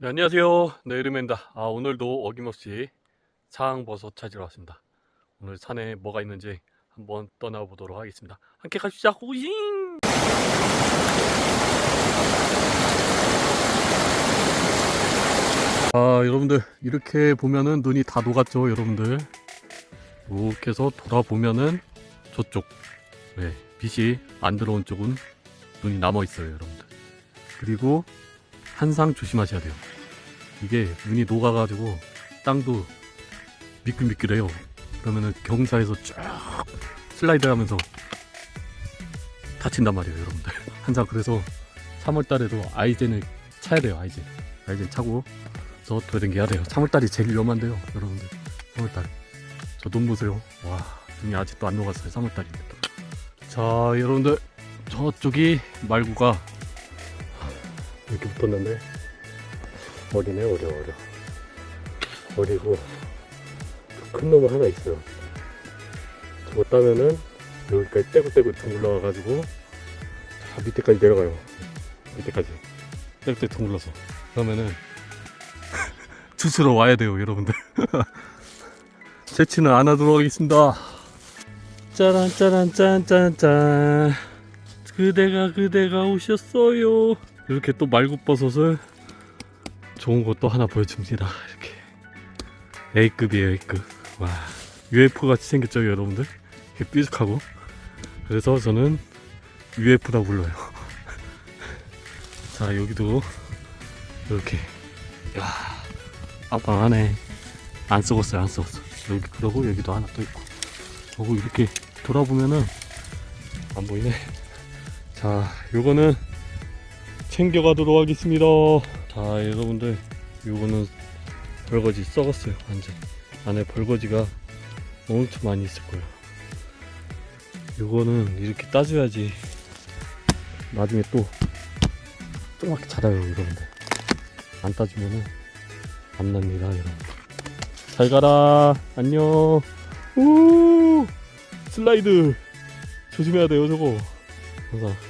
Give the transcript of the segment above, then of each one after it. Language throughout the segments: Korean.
네, 안녕하세요. 네, 이름입니다. 아, 오늘도 어김없이 상황버섯 찾으러 왔습니다. 오늘 산에 뭐가 있는지 한번 떠나보도록 하겠습니다. 함께 가시죠. 호잉! 아, 여러분들, 이렇게 보면은 눈이 다 녹았죠, 여러분들. 이렇게 해서 돌아보면은 저쪽, 네, 빛이 안 들어온 쪽은 눈이 남아 있어요, 여러분들. 그리고 한상 조심하셔야 돼요. 이게 눈이 녹아가지고 땅도 미끌미끌해요. 그러면은 경사에서 쫙 슬라이드 하면서 다친단 말이에요, 여러분들. 항상 그래서 3월 달에도 아이젠을 차야 돼요, 아이젠. 아이젠 차고 저 되댕겨야 돼요. 3월 달이 제일 위험한데요, 여러분들. 3월 달. 저 눈 보세요. 와, 눈이 아직도 안 녹았어요, 3월 달인데. 자, 여러분들. 저쪽이 말구가 이렇게 붙었는데 어리네 어려 어려. 어리고 큰 놈은 하나 있어요. 저거 따면은 여기까지 떼고떼고 둥 올라가가지고 자 밑에까지 내려가요. 밑에까지. 떼고떼고 둥 올라서. 그러면은 주스러 와야 돼요 여러분들. 재치는 안 하도록 하겠습니다. 짜란 짜란 짠짠짠. 그대가 그대가 오셨어요 이렇게 또 말굽버섯을 좋은 것도 하나 보여줍니다. 이렇게 A급이에요 A급. 와 UFO 같이 생겼죠 여러분들? 이렇게 삐죽하고 그래서 저는 UFO라고 불러요. 자 여기도 이렇게 야 아빵하네. 안 썩었어요 안 썩었어. 여기 그러고 여기도 하나 또 있고. 그리고 이렇게 돌아보면은 안 보이네. 자 요거는 챙겨가도록 하겠습니다. 자, 여러분들, 요거는 벌거지 썩었어요, 완전. 안에 벌거지가 엄청 많이 있을 거예요. 요거는 이렇게 따줘야지 나중에 또 조그맣게 자라요, 여러분들. 안 따주면은 안 납니다, 여러분. 잘 가라, 안녕. 우 슬라이드 조심해야 돼요, 저거. 항상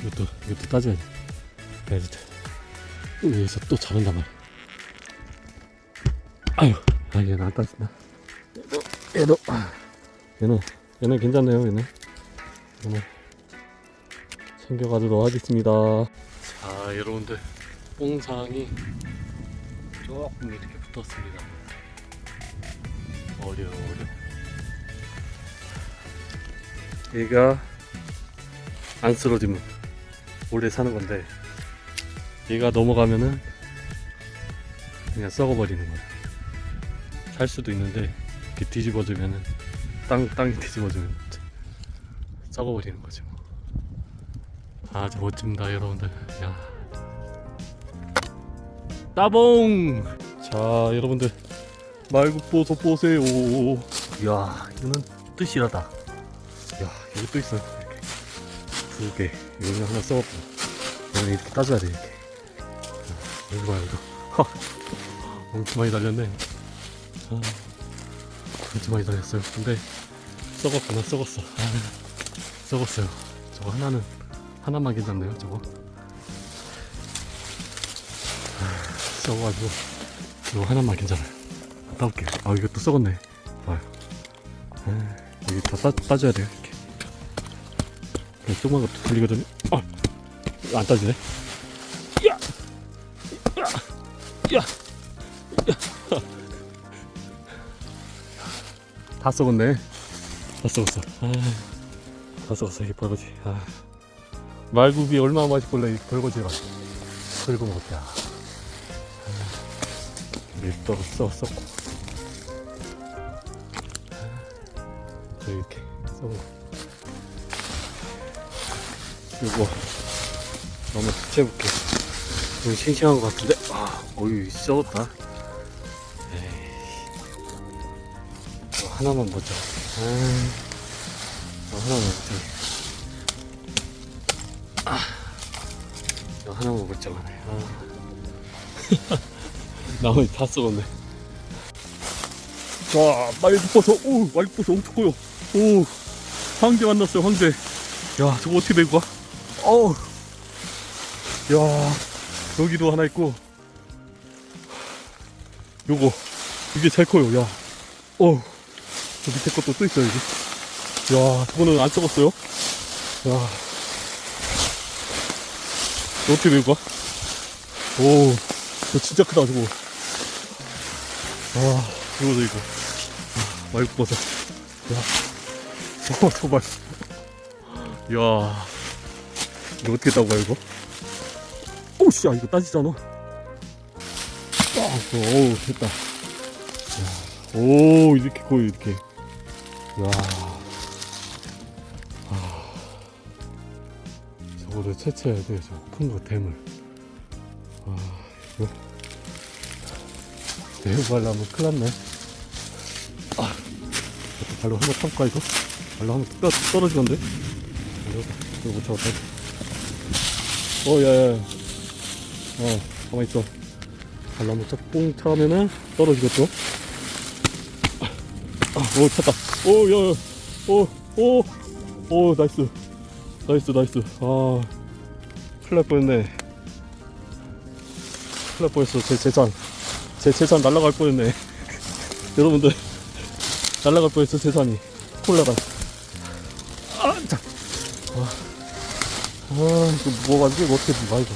이것도 이것도 따져야지. 야 진짜 또 여기서 또 자른단 말이야. 아유, 아 얘는 안 따진다. 얘도 얘도 아, 얘는 얘는 괜찮네요. 얘는 얘는 챙겨가도록 하겠습니다. 자 여러분들 뽕상이 조금 이렇게 붙었습니다. 어려 어려. 얘가 안 쓰러지면 오래 사는 건데 얘가 넘어가면은 그냥 썩어버리는 거야. 살 수도 있는데 이렇게 뒤집어지면은 땅 땅이 뒤집어지면 썩어버리는 거죠. 아주 멋집니다, 여러분들. 야. 따봉. 자, 여러분들 말국보소 보세요. 이야, 이거는 뜻이라다. 야, 또 있어. 두 개. 여기는 하나 써갖고 얘는 이렇게 따줘야 돼 이렇게. 자, 여기 봐요 이거. 엄청 많이 달렸네. 아, 엄청 많이 달렸어요. 근데 썩었구나 썩었어. 아, 썩었어요. 저거 하나는 하나만 괜찮네요. 저거. 아, 썩어가지고 이거 하나만 괜찮아요. 따볼게요. 아 이것도 썩었네. 봐요. 아, 여기 다 따, 따줘야 돼요. 조그만 것도 들리거든요. 아, 이거 안 따지네. 야, 야, 야, 야. 다 썩었네. 다 썩었어. 아, 다 썩었어 이 벌거지. 아. 말굽이 얼마나 맛있길래 이 벌거지가 긁어 먹었다. 밀도 썩었고. 아, 이렇게 거. 요거 너무 붙여볼게 너무 싱싱한 것 같은데? 아 어이 썩었다. 에이. 하나만 보자. 아 하나만 보자. 아. 하나만 보자 아. 나머지 다 썩었네. 자 말국버섯 오 말국버섯 엄청 커요. 오 황제 만났어요 황제. 야 저거 어떻게 된 거야 어우. 야 여기도 하나 있고. 요거 이게 제일 커요 야. 어우. 저 밑에 것도 또 있어요 여기 야 저거는 안 썩었어요? 야. 어떻게 된 거야? 오저 진짜 크다 저거. 와 이거도 이거. 아, 말국버섯 야. 어, 정말. 야 이거 어떻게 따고 이거? 오씨 야 이거 따지잖아. 딱 어우 됐다. 야, 오 이렇게 커요 이렇게. 야. 아, 저거를 채취해야 돼요 저거 큰거 대물 아 이거. 내고 가려면 큰일 났네. 아. 발로 한번 가 이거? 발로 한번 떠, 떨어지던데? 이거 못 잡았다 어 야 야. 어 가만히 있어. 발로 한번 쫙뽕 차면은 떨어지겠죠? 아, 오 찼다. 오 야 야. 오 오 오 나이스. 나이스 나이스. 아 큰일 날 뻔했네. 큰일 날 뻔했어. 제 재산 제 재산 날라갈 뻔했네. 여러분들 날라갈 뻔했어 재산이. 콜라가 아 이거 뭐가지고 이거 어떻게 봐 이거.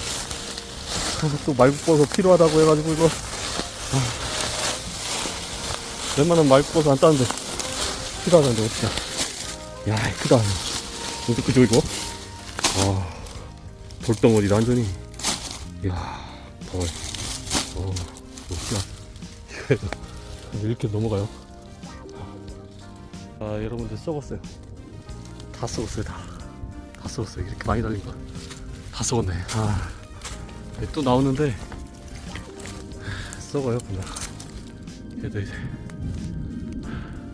아, 또 말국버섯 필요하다고 해가지고 이거. 아, 웬만하면 말국버섯 안 따는데 필요하다는데 어떡해. 야 크다. 이거 그죠 이거. 아 돌덩어리다 완전히. 이야 더워 어 이거 이렇게 넘어가요? 아 여러분들 썩었어요. 다 썩었어요 다다 썩었어요 이렇게 많이 달린 거 다 썩었네. 아 네, 또 나오는데 썩어요 그냥. 얘도 이제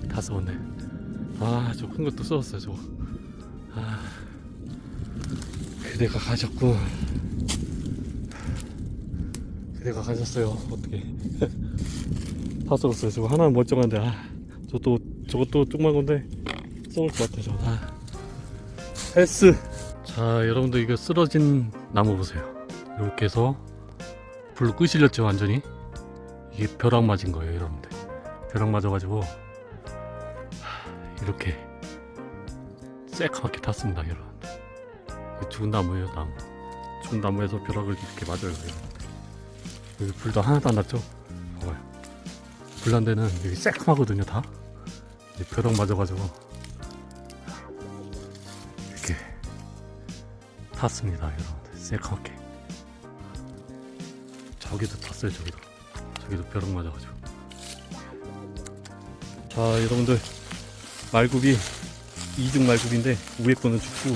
다 썩었네. 아 저 큰 것도 썩었어요 저거. 아 그대가 가셨군. 그대가 가셨어요. 어떻게. 다 썩었어요. 저거 하나는 멀쩡한데 아 저도 저것도 조그만 건데 썩을 것 같아 저거. 아. 헬스. 자 여러분들 이거 쓰러진 나무 보세요. 이렇게 해서 불로 끄실렸죠 완전히? 이게 벼락 맞은 거예요 여러분들. 벼락 맞아가지고 하, 이렇게 새카맣게 탔습니다 여러분들. 이거 죽은 나무예요 나무. 죽은 나무에서 벼락을 이렇게 맞아요 여기 불도 하나도 안 났죠? 봐봐요. 불난 데는 여기 새카맣거든요 다. 이 벼락 맞아가지고 탔습니다 여러분들. 새카맣게. 저기도 탔어요 저기도. 저기도 벼락 맞아가지고. 자 여러분들. 말굽이 이중 말굽인데 위에 거는 죽고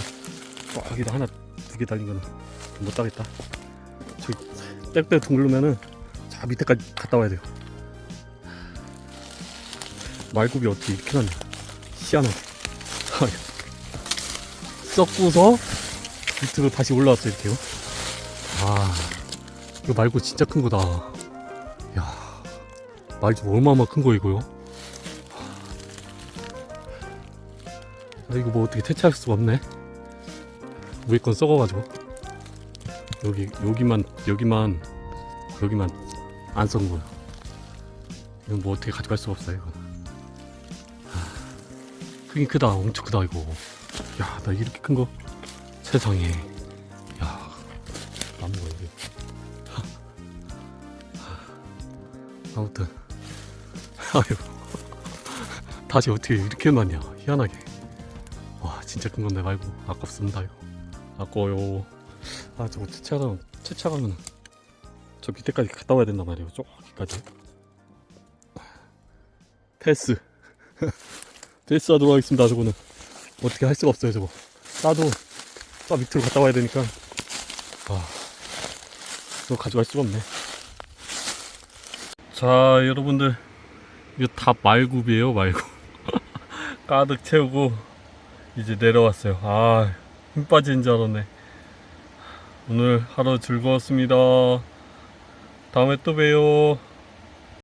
저기도 하나 두 개 달린 거는 못 따겠다. 저기 땡땡 둥르면은 저 밑에까지 갔다 와야 돼요. 말굽이 어떻게 이렇게 났냐. 희한하게. 썩고서 밑으로 다시 올라왔어 이렇게요? 아 이거 말고 진짜 큰 거다. 야 말좀 얼마나 큰 거 이거요? 아, 이거 뭐 어떻게 퇴치할 수가 없네. 위에 건 썩어가지고. 여기 여기만 여기만 여기만 안 썩은 거야. 이건 뭐 어떻게 가져갈 수가 없어요 이건. 크긴 크다. 엄청 크다 이거. 야나 이렇게 큰 거 세상에. 야거 이게. 아무튼. 아유 다시 어떻게 이렇게 났냐. 희한하게. 와 진짜 큰 건데 말고 아깝습니다 이거 아까워요. 아 저거 채차가 채차가면 저 밑에까지 갔다 와야 된단 말이에요. 저기까지. 패스. 패스 하도록 하겠습니다 저거는. 어떻게 할 수가 없어요 저거. 따도 저 밑으로 갔다 와야 되니까. 아. 이거 가져갈 수가 없네. 자 여러분들. 이거 다 말굽이에요 말굽. 가득 채우고 이제 내려왔어요. 아 힘 빠지는 줄 알았네. 오늘 하루 즐거웠습니다. 다음에 또 봬요